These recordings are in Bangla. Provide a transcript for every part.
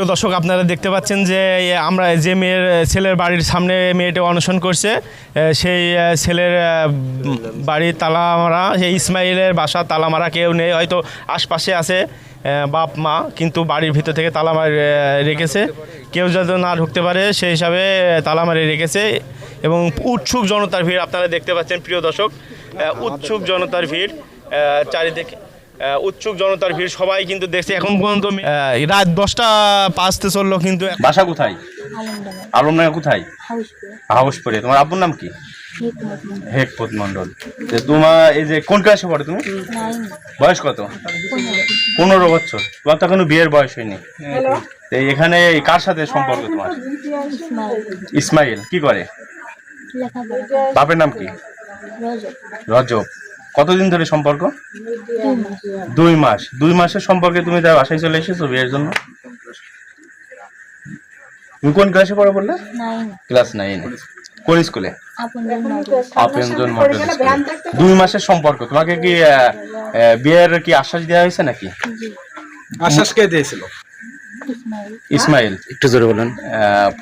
প্রিয় দর্শক আপনারা দেখতে পাচ্ছেন যে আমরা যে মেয়ের ছেলের বাড়ির সামনে মেয়েটা অনশন করছে সেই ছেলের এ, উম, বাড়ির তালা মারা সেই ইসমাইলের বাসা তালামারা কেউ নেই হয়তো আশপাশে আছে বাপ মা কিন্তু বাড়ির ভিতর থেকে তালা মারি এ, রেখেছে। কেউ যাতে না ঢুকতে পারে সেই হিসাবে এ, তালা মারি রেখেছে এবং উৎসুক জনতার ভিড় আপনারা দেখতে পাচ্ছেন প্রিয় দর্শক উৎসুক জনতার ভিড় চারিদিকে। উৎসুক জনতার ভিড় সবাই কিন্তু দেখছে। এখন পর্যন্ত রাত দশটা পাঁচতে চলল কিন্তু বাসা কোথায়? আলমডাঙ্গা। কোথায়? হাউসপুরে তোমার আব্বুর নাম কি? হেকপত মন্ডল তোমার এই যে কোন ক্লাসে পড়ে তুমি? বয়স কত? পনেরো বছর। তোমার তো এখনও বিয়ের বয়স হয়নি। এখানে কার সাথে সম্পর্ক তোমার? ইসমাইল ইসমাইল। কি করে? বাপের নাম কি? রজব। রজব। কতদিন ধরে সম্পর্ক? দুই মাস। দুই মাসের সম্পর্কে তুমি তার বাসায় চলে এসেছ বিয়ের জন্য? তুমি কোন ক্লাসে পড়ে বললে? ক্লাস নাইন কোন স্কুলে আপনজন মডেল দুই মাসের সম্পর্ক। তোমাকে কি বিয়ের কি আশ্বাস দেওয়া হয়েছে নাকি? আশ্বাস কে দিয়েছিল? ইসমাইল। একটু জোরে বলেন।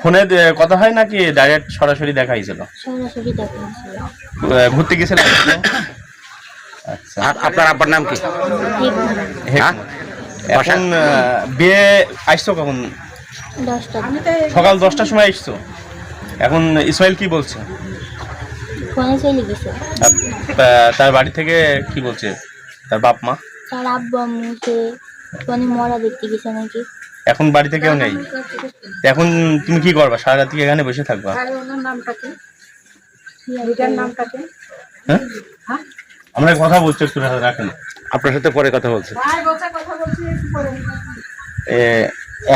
ফোনে কথা হয় নাকি ডাইরেক্ট সরাসরি দেখা হয়েছিল? সরাসরি দেখা ঘুরতে গেছিলাম আপনার আব্বার নাম কি? হ্যাঁ? এখন বিয়ে আসছো কখন? সকাল দশটার সময় আসছো এখন ইসমাইল কি বলছে? তার বাড়ি থেকে কি বলছে? তার বাপ মা? তার আব্বু আম্মু ফোনে মরা দেখতে গেছে নাকি। এখন বাড়িতে কেউ নেই? এখন তুমি কি করবা? সারা রাত এখানে বসে থাকবা? কি? হ্যাঁ? আমরা কথা বলছি একটু রাখেন। আপনার সাথে পরে কথা বলছে।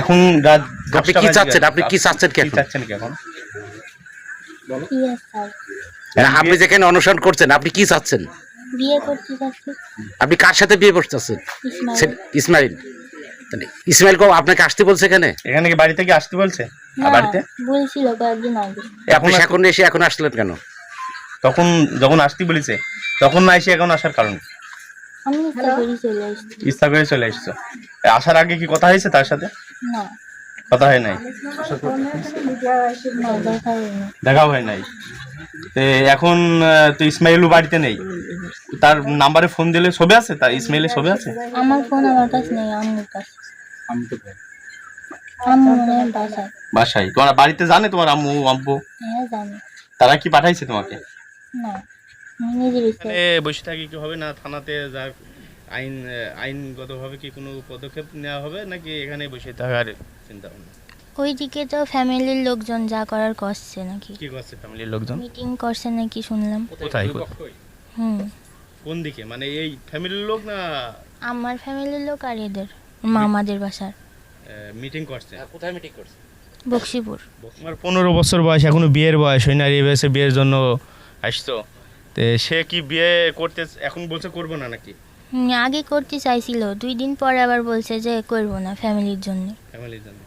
এখন রাত আপনি কি চাচ্ছেন? আপনি কি চাচ্ছেন কি কি চাচ্ছেন কি এখন? আপনি যেখানে অনুসরণ করছেন আপনি কি চাচ্ছেন? বিয়ে করতে চাচ্ছি। আপনি কার সাথে বিয়ে করতে চাচ্ছেন ইসমাইল। ইসমাইল কো আপনাকে আসতে বলছে এখানে? এখানে কি বাড়ি থেকে আসতে বলছে? না বাড়িতে? বলছিল কয়েকদিন আগে। এখন এখন এসে এখন আসলেন কেন? তখন যখন আসতে বলেছে তখন না এসে এখন আসার কারণ আমি ইচ্ছা চলে এসছি করে চলে এসছো আসার আগে কি কথা হয়েছে তার সাথে? কথা হয় নাই? দেখা দেখাও হয় নাই। এখন তো ইসমাইলও বাড়িতে নেই। তার নাম্বারে ফোন দিলে ছবি আছে? তার ইসমাইলের ছবি আছে? আমার ফোন আমার কাছে নেই আম্মুর কাছে। আম্মু মনে হয় বাসায়। বাসায়? তোমার বাড়িতে জানে তোমার আম্মু আব্বু? হ্যাঁ জানি। তারা কি পাঠাইছে তোমাকে? না বসে থাকি কি হবে না? থানাতে যা আইন আইনগতভাবে কি কোনো পদক্ষেপ নেওয়া হবে নাকি এখানে বসে থাকার চিন্তা ভাবনা? ওইদিকে তো ফ্যামিলির লোকজন যা করার করছে নাকি। কি করছে ফ্যামিলির লোকজন? মিটিং করছে নাকি শুনলাম। কোথায়? হুম। কোন দিকে? মানে এই ফ্যামিলির লোক না আমার ফ্যামিলির লোক আর এদের মামাদের বাসার। মিটিং করছে। কোথায় মিটিং করছে? বক্সিপুর। আমার পনেরো বছর বয়স এখনও বিয়ের বয়স হয় না এই বয়সে বিয়ের জন্য আসতো তো সে কি বিয়ে করতে এখন বলছে করব না নাকি? আগে করতে চাইছিল। দুই দিন পরে আবার বলছে যে করব না ফ্যামিলির জন্য। ফ্যামিলির জন্য।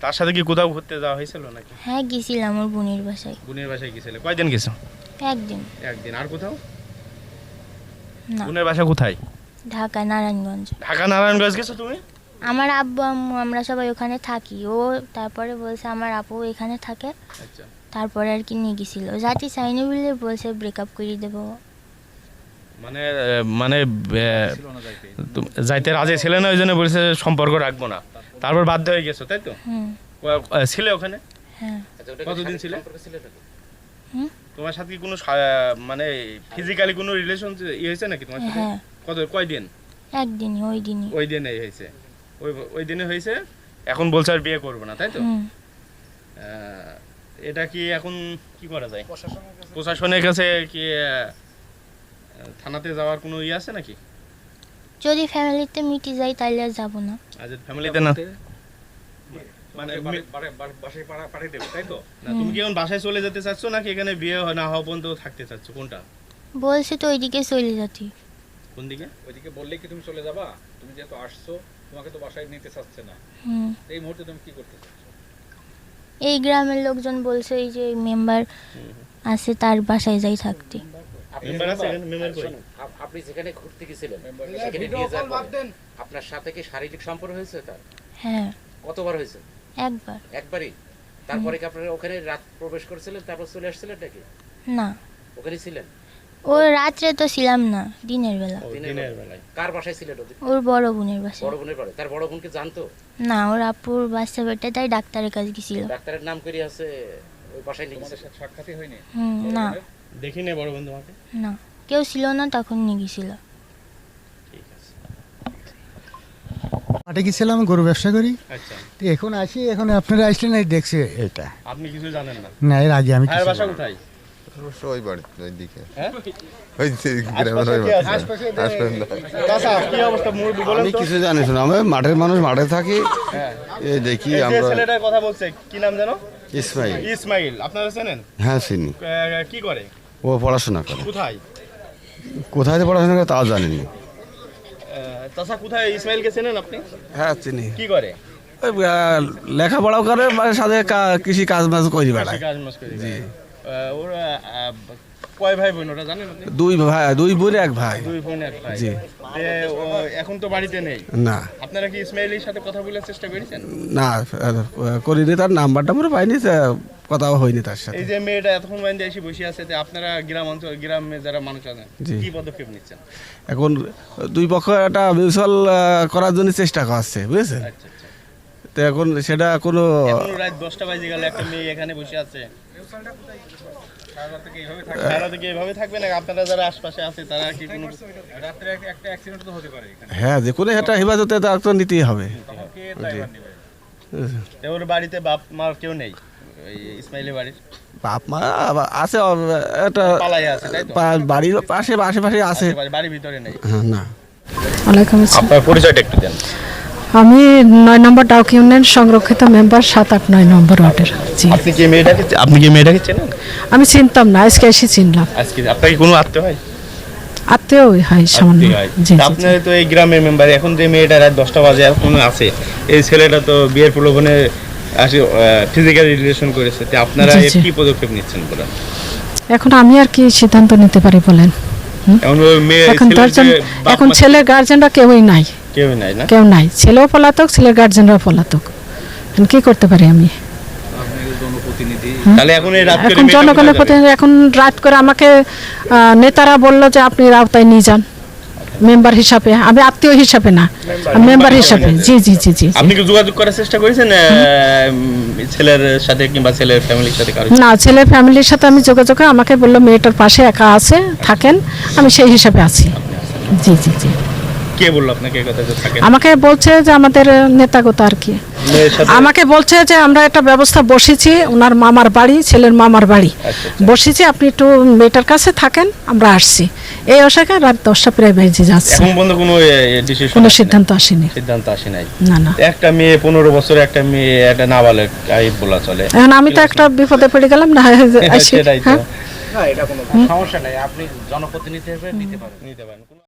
তার সাথে কি কোথাও ঘুরতে যাওয়া হয়েছিল নাকি? হ্যাঁ গেছিলাম ওর বোনের বাসায়। বোনের বাসায় গেছিলে। কয়দিন গেছো? একদিন। একদিন। আর কোথাও? না। বোনের বাসা কোথায়? ঢাকা নারায়ণগঞ্জ। ঢাকা নারায়ণগঞ্জ গেছো তুমি? আমার আব্বু আম্মু আমরা সবাই ওখানে থাকি। ও তারপরে বলছে আমার আপু এখানে থাকে। আচ্ছা। তারপরে আর কি নিয়ে গেছিল। যাতে চাইনি বলে বলছে ব্রেকআপ করে দেবো। মানে মানে যাইতে রাজি ছিলে না ওই জন্য বলছে সম্পর্ক রাখব না। তারপর বাধ্য হয়ে গেছো তাই তো? হুম। ছিলে ওখানে? হ্যাঁ। কতদিন ছিলে? হুম? তোমার সাথে কি কোনো মানে ফিজিক্যালি কোনো রিলেশন ইয়ে হয়েছে নাকি তোমার সাথে? হ্যাঁ। কত কয়দিন? একদিনই ওই দিনই ওই দিনে হয়েছে। ওই ওই দিনে হয়েছে এখন বলছে আর বিয়ে করব না তাই তো? আহ, এটা কি এখন কি করা যায়? প্রশাসনের কাছে কি থানাতে যাওয়ার কোনো ইয়ে আছে নাকি? যদি ফ্যামিলিতে মিটে যাই তাহলে আর যাব না। আজ ফ্যামিলিতে না? মানে মি- না, তুমি কি এখন বাসায় চলে যেতে চাচ্ছ নাকি এখানে বিয়ে হয় না হওয়া পর্যন্ত থাকতে চাচ্ছ? কোনটা? বলছে তো ওইদিকে চলে যাতি। কোন দিকে? ওইদিকে বললে কি তুমি চলে যাবা? তুমি যেহেতু আসছো তোমাকে তো বাসায় নিতে চাচ্ছে না। এই মুহূর্তে তুমি কি করতে চাচ্ছ? এই গ্রামের লোকজন বলছে এই যে মেম্বার আছে তার বাসায় যাই থাকতে। আপনি যেখানে ঘুরতে গেছিলেন সেখানে নিয়ে যাওয়ার পরে আপনার সাথে কি শারীরিক সম্পর্ক হয়েছে তার? হ্যাঁ। কতবার হয়েছে? একবার। একবারই? তারপরে কি আপনারা ওখানে রাত প্রবেশ করেছিলেন তারপর চলে আসছিলেন নাকি? না। ওখানে ছিলেন? ও রাত্রে তো ছিলাম না দিনের বেলা। দিনের বেলায়। কার বাসায় ছিলেন ওদের? ওর বড় বোনের বাসায়। বড় বোনের বাড়ি? তার বড় বোনকে জানতো? না ওর আপুর বাচ্চা বেটা তাই ডাক্তারের কাছে গেছিল। ডাক্তারের নাম করে আছে ওই বাসায় নিয়ে গেছে সাক্ষাৎই হয়নি? হুম না। দেখি নে বড় বন্ধু আমাকে না কেউ ছিল না তখন নিয়ে গেছিল। মাঠে গেছিলাম গরু ব্যবসা করি। আচ্ছা। তো এখন আসি এখন আপনারা আসলেন দেখছে এটা। আপনি কিছু জানেন না? না এর আগে আমি বাসা কোথায়? অবশ্য ওই বাড়িতে ওই দিকে হ্যাঁ? ওই গ্রামের ওই আমি কিছু জানি আমি মাঠের মানুষ মাঠে থাকি হ্যাঁ এই দেখি আমরা ছেলেটার কথা বলছে কি নাম জানো ইসমাইল ইসমাইল আপনারা চেনেন হ্যাঁ চিনি কি করে ও পড়াশোনা করে কোথায় কোথায় পড়াশোনা করে আহ, চাচা কোথায় ইসমাইলকে চেনেন আপনি হ্যাঁ চিনি কি করে লেখাপড়াও করে মানে সাথে কৃষি কাজ বাজ করি বেড়ায় জি ওরা কয় ভাই বোন জানেন দুই ভাই দুই বোন এক ভাই। দুই বোন এক ভাই। জি। এখন তো বাড়িতে নেই। না। আপনারা কি ইসমাইলের সাথে কথা বলার চেষ্টা করেছেন? না করিনি তার নাম্বার টাম্বার পাইনি কথাও হয়নি তার সাথে। এই যে মেয়েটা এতক্ষণ বাইন্দে এসে বসে আছে তে আপনারা গ্রাম অঞ্চল গ্রামে যারা মানুষ আছেন। কি পদক্ষেপ নিচ্ছেন? এখন দুই পক্ষ একটা মিউচুয়াল করার জন্য চেষ্টা করছে বুঝেছেন? আচ্ছা আচ্ছা। তো এখন সেটা কোনো রাত দশটা বাজে গেল একটা মেয়ে এখানে বসে আছে। সারা রাত কি এইভাবে থাকবে না আপনারা যারা আশপাশে আছে তারা কি কোনো রাত্রে একটা- একটা অ্যাক্সিডেন্ট তো হতে পারে। এখানে হ্যাঁ যে কোনো একটা হেফাজতে তো নিতেই হবে। তখন কে ড্রাইভার নেবে? তে ওর বাড়িতে বাপ মার কেউ নেই ওই ইসমাইলের বাড়ির? বাপ মা আছে একটা পালাই আছে তাই তো? পা- বাড়ির পাশে আশেপাশে আছে। বাড়ির ভিতরে নেই। হ্যাঁ, না। আপনার পরিচয়টা একটু দেন। আমি নয় নম্বর ডাউক ইউনিয়ন সংরক্ষিত মেম্বার সাত আট নয় নম্বর ওয়ার্ডের জি। আপনি কি মেয়েটাকে আপনি কি মেয়েটাকে চেনেন? আমি চিনতাম না আজকে এসে চিনলাম। আজকে আপনার কি কোনো আত্মীয় হয়? আত্মীয় হয় সামান্য। জি। আপনার তো এই গ্রামের মেম্বার এখন যে মেয়েটা রাত দশটা বাজে এখন আছে? এই ছেলেটা তো বিয়ের প্রলোভনে আসে ফিজিক্যাল রিলেশন করেছে তো আপনারা কি পদক্ষেপ নিচ্ছেন বলেন? এখন আমি আর কি সিদ্ধান্ত নিতে পারি বলেন? এখন ছেলের গার্জেনরা কেউই নাই। কেউ নাই না? কেউ নাই। ছেলেও পলাতক ছেলের গার্জেনরাও পলাতক। এখন কি করতে পারি আমি? তাহলে এখন এই রাত করে জনগণের কোথায় প্রতি এখন রাত করে আমাকে নেতারা বলল যে আপনি রাউতায় নিয়ে যান। মেম্বার হিসাবে। আমি আত্মীয় হিসাবে না। মেম্বার হিসাবে। জি জি জি জি। আপনি কি যোগাযোগ করার চেষ্টা করেছেন ছেলের সাথে কিংবা ছেলের ফ্যামিলির সাথে কারও না ছেলে ফ্যামিলির সাথে আমি যোগাযোগ আমাকে বলল মেয়েটার পাশে একা আছে থাকেন। আমি সেই হিসাবে আছি। জি জি জি। কে বলল আপনাকে এই কথা যে থাকেন? আমাকে বলছে যে আমাদের নেতাগত আর কি। আমাকে বলছে যে আমরা একটা ব্যবস্থা বসেছি ওনার মামার বাড়ি ছেলের মামার বাড়ি। আচ্ছা, বসেছি আপনি একটু মেয়েটার কাছে থাকেন আমরা আসছি। এই আশাকে রাত দশটা প্রায় বেজে যাচ্ছে। এখন পর্যন্ত কোনো ডিসিশন কোনো সিদ্ধান্ত আসেনি। সিদ্ধান্ত আসে নাই? না না। একটা মেয়ে পনেরো বছর একটা মেয়ে একটা নাবালক আই বলা চলে। এখন আমি তো একটা বিপদে পড়ে গেলাম না আসি সেটাই তো। হ্যাঁ। সমস্যা নাই। আপনি জনপ্রতিনিধি হিসেবে নিতে পারেন। নিতে পারেন।